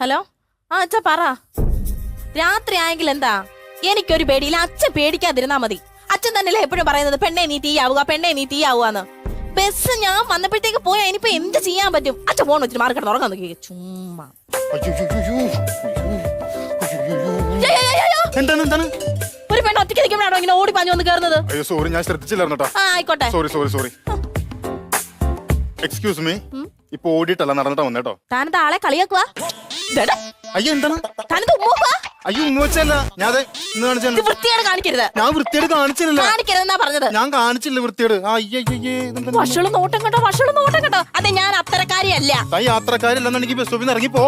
Hello? ആ അച്ഛ പറ. രാത്രി ആയെങ്കിൽ എന്താ എനിക്കൊരു പേടിയില്ല. അച്ഛൻ പേടിക്കാതിരുന്നാ മതി. അച്ഛൻ തന്നെയല്ലേ എപ്പോഴും പറയുന്നത്? പെണ്ണെ നീ തീയാവുക പെണ്ണെ നീ തീയാവുകന്ന് ബസ് ഞാൻ വന്നപ്പോഴത്തേക്ക് പോയാ ഇനിയിപ്പോ എന്ത് ചെയ്യാൻ പറ്റും? അച്ഛൻ ഫോൺ വെച്ചിട്ട് മാറി കിടന്ന് ഉറങ്ങാൻ നോക്കി ചുമ്മാ. എന്താണ് എന്താണ്? ഒരു പെണ്ണ് ഒറ്റയ്ക്ക് നിൽക്കുമ്പോഴാണോ ഇങ്ങനെ ഓടി പാഞ്ഞു വന്ന് കയറുന്നത്? അയ്യോ സോറി ഞാൻ ശ്രദ്ധിച്ചില്ലായിരുന്നു കേട്ടോ ആ ആയിക്കോട്ടെ. Sorry sorry sorry excuse me ഇപ്പൊ ഓടിട്ടല്ല നടന്നിട്ടാ വന്നേട്ടോ താനത് ആളെ കളിയാക്കുക അയ്യോ എന്താണ്? വെച്ചല്ല ഞാൻ ഇന്ന് കാണിക്കരുത്. ഞാൻ വൃത്തിയോട് കാണിച്ചില്ല കാണിക്കരുതെന്നാ പറഞ്ഞത്. ഞാൻ കാണിച്ചില്ല വൃത്തിയോട് ആ, അയ്യേ അയ്യേ ഇതെന്താ? വഷളും നോട്ടം കേട്ടോ വഷളും നോട്ടം കേട്ടോ അതെ ഞാൻ അത്തരക്കാരിയല്ല. താൻ യാത്രക്കാരില്ലെന്നുണ്ടെങ്കിൽ ബസ് സ്റ്റോപ്പിൽ നിന്ന് ഇറങ്ങി പോ.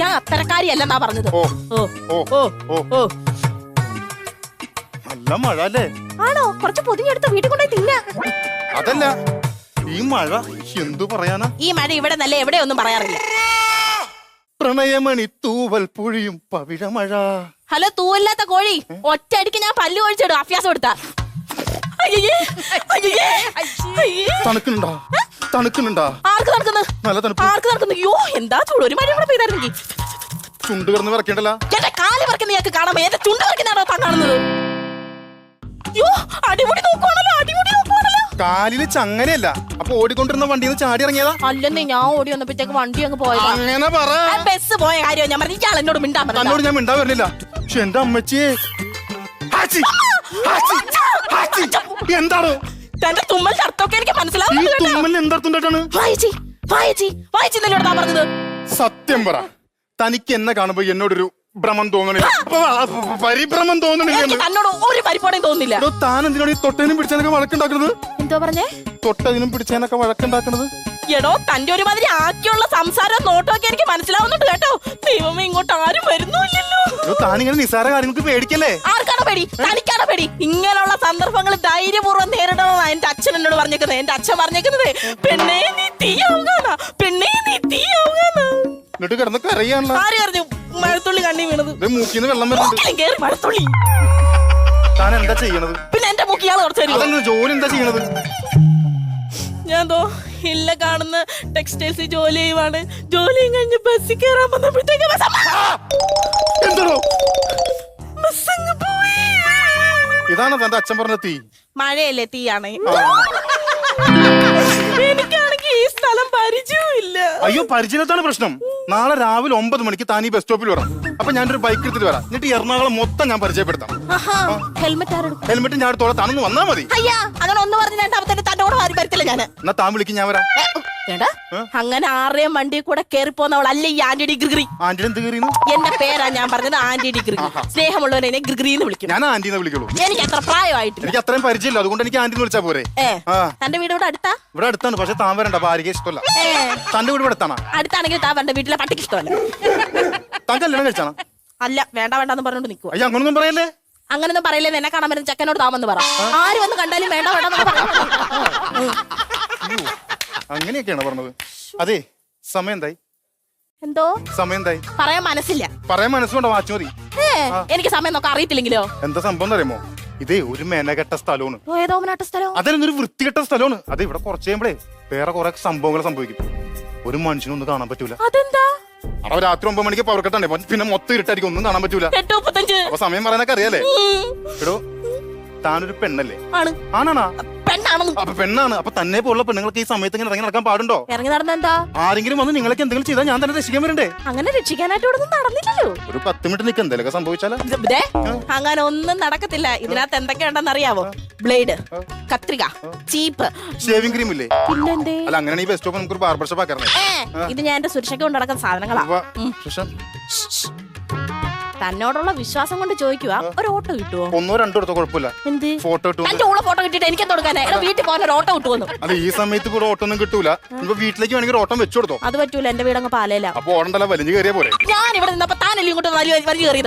ഞാൻ അത്തരക്കാരിയല്ലെന്നാ പറഞ്ഞത്. ഓ ഓ ഓ ഓ ഓ ഓ. നല്ല മഴ അല്ലേ? ആണോ? കുറച്ച് പൊതിഞ്ഞെടുത്ത് വീട്ടിൽ കൊണ്ടുപോയി തിന്ന. അതല്ല. ഈ മഴ എന്തു പറയാനാ? ഈ മഴ ഇവിടെ നല്ല എവിടെ ഒന്നും പറയാറില്ല. പ്രണയമണി തൂവൽ പുഴിയും പവിഴമഴ. ഹലോ തൂവല്ലാത്ത കോഴി. ഒറ്റയടിക്ക് ഞാൻ പല്ല് ഒഴിച്ചിടും അഭ്യാസം എടുത്താ. തണുക്കുന്നുണ്ടോ? തണുക്കുന്നുണ്ടോ? ആർക്ക് നടക്കുന്നു നല്ല തണുപ്പ്. ആർക്ക് നടക്കുന്നു അയ്യോ എന്താ ചൂട്? ഒരു മഴ കൂടെ പെയ്തായിരുന്നെങ്കിൽ ചുണ്ട് കിടന്ന് വിറക്കണ്ടല്ല എന്റെ കാൽ വിറക്കുന്ന ഞങ്ങൾക്ക് കാണാമോ എന്റെ ചുണ്ട് പറിക്കുന്നതാണോ താൻ കാണുന്നത്? അയ്യോ അടിമുടി നോക്കുവാണല്ലോ അടിമുടി നോക്കുവാണല്ലോ. കാലിൽ ചങ്ങനയല്ല. അപ്പൊ ഓടിക്കൊണ്ടിരുന്ന വണ്ടിയിൽ നിന്ന് ചാടി ഇറങ്ങിയതാ? അല്ലെന്നേ ഞാൻ ഓടി വന്നപ്പോഴത്തേക്ക് വണ്ടി അങ്ങ് പോയത്. അങ്ങനെ പറ. ബസ് പോയ കാര്യം ഞാൻ പറഞ്ഞു ഇയാൾ എന്നോട് മിണ്ടാൻ തന്നോട് പറഞ്ഞു ഞാൻ മിണ്ടാ വരുന്നില്ല പക്ഷെ എന്റെ അമ്മച്ചിയെ ഹാച്ചി. എന്താണോ? തന്റെ തുമ്മൽ അർത്ഥമൊക്കെ എനിക്ക് വായിച്ചി വായിച്ചി എന്നോട് പറഞ്ഞത്? സത്യം പറ. തനിക്ക് എന്നെ കാണുമ്പോ എന്നോടൊരു ഭ്രമം തോന്നണില്ല. അപ്പൊ ആ പരിഭ്രമം തോന്നണില്ല തന്നോട് ഒരു പരിപ്പോടെയും തോന്നുന്നില്ല എടോ, താൻ എന്തിനാണ് ഈ തൊട്ടതിനും പിടിച്ചതിനൊക്കെ വഴക്കുണ്ടാക്കുന്നത് എന്തോ പറഞ്ഞേ? തൊട്ടതിനും പിടിച്ചതിനൊക്കെ വഴക്കുണ്ടാക്കുന്നത് എടോ തന്റെ ഒരുമാതിരി ആക്കിയുള്ള സംസാരം നോട്ടമൊക്കെ എനിക്ക് മനസ്സിലാവുന്നുണ്ട് കേട്ടോ. ദൈവമേ ഇങ്ങോട്ട് ആരും വരുന്നുമില്ലല്ലോ. എടോ, താനിങ്ങനെ നിസ്സാര കാര്യങ്ങൾക്ക് പേടിക്കല്ലേ? ആർക്കാണ് പേടി? തനിക്കാണ് പേടി? ഇങ്ങനെയുള്ള സന്ദർഭങ്ങൾ ധൈര്യപൂർവം നേരിടണമെന്നാണ് എന്റെ അച്ഛൻ എന്നോട് പറഞ്ഞേക്കുന്നത്. എന്റെ അച്ഛൻ പറഞ്ഞേക്കുന്നത് പെണ്ണേ നീ തീയാവുക പെണ്ണേ നീ തീയാവുക എന്നിട്ട് കിടന്ന് കരയാണല്ലോ ആര് പറഞ്ഞു മൂക്കിന്ന് വെള്ളം വരുന്നുണ്ട്. കേറി മഴത്തുള്ളി താൻ എന്താ ചെയ്യണത്? പിന്നെ എന്റെ മൂക്കിയാൾ കുറച്ച് തരുമോ അതല്ല ജോലി എന്താ ചെയ്യണത്? ഞാൻ ദോ ഇല്ല കാണുന്ന ടെക്സ്റ്റൈൽസ് ജോലി ചെയ്യുവാണ്. ജോലിയും കഴിഞ്ഞ് ബസ്സിൽ കയറാൻ വന്നപ്പോഴത്തേക്ക് എന്താണോ ഇതാണ് തന്റെ അച്ഛൻ പറഞ്ഞ തീ? മഴയല്ലേ തീയാണ്. എനിക്കാണെങ്കിൽ ഈ സ്ഥലം പരിചയമില്ല അയ്യോ പരിചയത്താണ് പ്രശ്നം. നാളെ രാവിലെ ഒമ്പത് മണിക്ക് താൻ ഈ ബസ് സ്റ്റോപ്പിൽ വരാം അപ്പൊ ഞാനൊരു ബൈക്ക് എടുത്തിട്ട് വരാം. എന്നിട്ട് എറണാകുളം മൊത്തം ഞാൻ പരിചയപ്പെടുത്താം. ഹെൽമെറ്റ് ഞാൻ അടുത്തോളം താനൊന്ന് വന്നാ മതി. അങ്ങനെ ഒന്ന് പറഞ്ഞ രണ്ടാമത്തെ വരത്തില്ല എന്നാ താൻ വിളിക്കും ഞാൻ വരാം. ഏടാ അങ്ങനെ ആരുടെയും വണ്ടി കൂടെ കേറി പോന്നവൾ അല്ല ഈ ആന്റണി ഗ്രിഗ്രി? ആന്റിനെ എന്ത് കയറിയെന്ന് എന്റെ പേരാ ഞാൻ പറഞ്ഞത് ആന്റണി ഗ്രിഗ്രി. സ്നേഹമുള്ളവനെ ഗ്രിഗ്രി എന്ന് വിളിക്കും. ഞാൻ ആന്റിനെ വിളിക്കുള്ളൂ. എനിക്ക് അത്ര പ്രായമായിട്ട് എനിക്ക് അത്രയും പരിചയമില്ല അതുകൊണ്ട് എനിക്ക് ആന്റി വിളിച്ചാ പോരെ. ഏ തന്റെ വീട് ഇവിടെ അടുത്താ? ഇവിടെ അടുത്താണ് പക്ഷെ താൻ വരണ്ട അപ്പൊ ഇഷ്ടമല്ല. തന്റെ വീട് ഇവിടെ അടുത്താണ്? അടുത്താണെങ്കിൽ താൻ വരണ്ട വീട്ടിലെ പട്ടിക്ക് ഇഷ്ടമല്ല. താൻ കല്യാണം കഴിച്ചാണ്? അല്ല വേണ്ട വേണ്ടെന്ന് പറഞ്ഞോണ്ട് നിൽക്കുക അയ്യോ അങ്ങനൊന്നും പറയല്ലേ? അങ്ങനൊന്നും പറയില്ലേ എന്നെ കാണാൻ വരുന്ന ചെക്കനോട് താമെന്ന് പറ. ആര് വന്ന് കണ്ടാലും വേണ്ട വേണ്ടെന്ന് പറയാം അങ്ങനെയൊക്കെയാണ് പറഞ്ഞത്. അതെ സമയം എന്തായി എന്തോ? സമയം എന്തായി പറയാൻ മനസ്സില്ല. പറയാൻ മനസ്സുണ്ടോ വാച്ച് മതി എനിക്ക് സമയം നോക്കാൻ അറിയത്തില്ലെങ്കിലോ? എന്താ സംഭവം അറിയുമോ ഇതേ ഒരു മേനകെട്ട സ്ഥലമാണ്. അതിലൊന്നൊരു വൃത്തികെട്ട സ്ഥലമാണ്. അത് ഇവിടെ കുറച്ച് കഴിയുമ്പോഴേ വേറെ കുറെ സംഭവങ്ങൾ സംഭവിക്കും. ഒരു മനുഷ്യനൊന്നും കാണാൻ പറ്റൂല. അതെന്താ? അവിടെ രാത്രി ഒമ്പത് മണിക്ക് പവർ കട്ടാണ് പിന്നെ മൊത്തം ഇരുട്ടായിരിക്കും. ഒന്നും കാണാൻ പറ്റൂല. അപ്പൊ സമയം പറയാനൊക്കെ അറിയാലേ എടോ താനൊരു പെണ്ണല്ലേ? ആണ്. ആണാണാ? പെണ്ണാണെന്ന്. അപ്പൊ പെണ്ണാണ്. അപ്പൊ തന്നെ പോലുള്ള പെണ്ണുങ്ങൾക്ക് ഈ സമയത്ത് ഇങ്ങനെ ഇറങ്ങി നടക്കാൻ പാടുണ്ടോ? ഇറങ്ങി നടന്ന എന്താ? ആരെങ്കിലും വന്ന് നിങ്ങൾക്ക് എന്തെങ്കിലും ചെയ്താൽ ഞാൻ തന്നെ രക്ഷിക്കാൻ വരണ്ടേ? അങ്ങനെ രക്ഷിക്കാനായിട്ട് ഇവിടെ ഒന്നും നടന്നില്ലല്ലോ. ഒരു പത്ത് മിനിറ്റ് നിൽക്കുക എന്തെങ്കിലുമൊക്കെ സംഭവിച്ചാലോ? ദേ, അങ്ങനെ ഒന്നും നടക്കത്തില്ല. ഇതിനകത്ത് എന്തൊക്കെയുണ്ടെന്ന് അറിയാവോ? ബ്ലേഡ് കത്രിക ചീപ്പ്. ഷേവിംഗ് ക്രീം ഇല്ലേ? പിന്നെന്തേ? അല്ല അങ്ങനെ ഈ ബെസ്റ്റ് സ്റ്റോപ്പ് നമുക്ക് ബാർബർ ഷോപ്പ് ഏ ഇത് ഞാൻ എന്റെ സുരക്ഷയ്ക്ക് കൊണ്ട് നടക്കുന്ന സാധനങ്ങളാ ശേഷം തന്നോടുള്ള വിശ്വാസം കൊണ്ട് ചോദിക്കുക ഒരു ഓട്ടോ കിട്ടുവോ? ഒന്നോ രണ്ടോ എടുത്തോ കുഴപ്പമില്ല. എന്ത്? ഫോട്ടോ എന്റെ ഉള്ള ഫോട്ടോ കിട്ടിയിട്ട് എനിക്ക് കൊടുക്കാനേ? വീട്ടിൽ പോകാൻ ഒരു ഓട്ടോ കിട്ടുമെന്ന് അല്ല ഈ സമയത്ത് കൂടെ ഓട്ടോ ഒന്നും കിട്ടൂല. ഇപ്പൊ വീട്ടിലേക്ക് വേണമെങ്കിൽ ഓട്ടം വെച്ചു കൊടുത്തോ. അത് പറ്റൂല എന്റെ വീടങ്ങ് പാലയില. അപ്പൊ ഓടണ്ടല്ല വലിഞ്ഞു കയറിയ പോലെ ഞാൻ ഇവിടെ നിന്നപ്പോ താനല്ലേ ഇങ്ങോട്ട് വലിയ വലിയ കയറിയത്?